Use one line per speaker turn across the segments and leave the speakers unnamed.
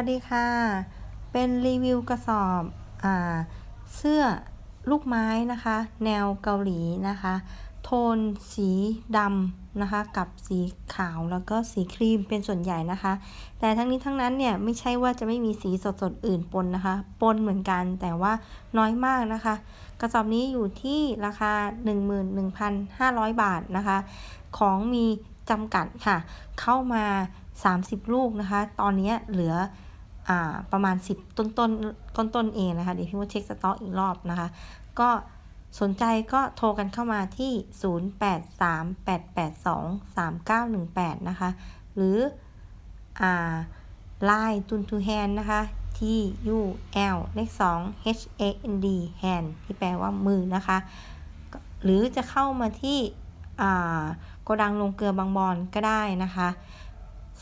วัสดีค่ะ เป็นรีวิวกระสอบอ่าเสื้อลูกไม้นะคะ แนวเกาหลีนะคะ โทนสีดำนะคะ กับสีขาวแล้วก็สีครีมเป็นส่วนใหญ่นะคะ แต่ทั้งนี้ทั้งนั้นเนี่ยไม่ใช่ว่าจะไม่มีสีสดๆอื่นปนนะคะ ปนเหมือนกันแต่ว่าน้อยมากนะคะ กระสอบนี้อยู่ที่ราคา 11,500 บาทนะคะ ของมีจำกัดค่ะ เข้ามา 30 ลูกนะคะ ตอนนี้เหลือ ประมาณ 10 ต้นต้นต้นต้นเองนะคะเดี๋ยวพี่ว่าเช็คสต็อกอีกรอบนะคะ ก็สนใจก็โทรกันเข้ามาที่ 0838823918 นะคะ หรืออ่า Line ตุนทูแฮนนะคะ T U L เลข2 H A N D hand ที่แปลว่ามือนะคะ หรือจะเข้ามาที่โกดังลงเกลือบางบอนก็ได้นะคะ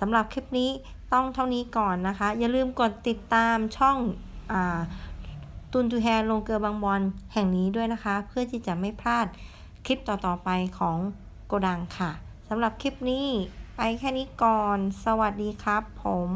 สำหรับคลิปนี้ ต้องเท่านี้ก่อนนะคะ อย่าลืมกดติดตามช่องอตุนทูแฮลงเกลือบางบอลแห่งนี้ด้วยนะคะ เพื่อที่จะไม่พลาดคลิปต่อๆไปของโกดังค่ะสำหรับคลิปนี้ไปแค่นี้ก่อน สวัสดีครับผม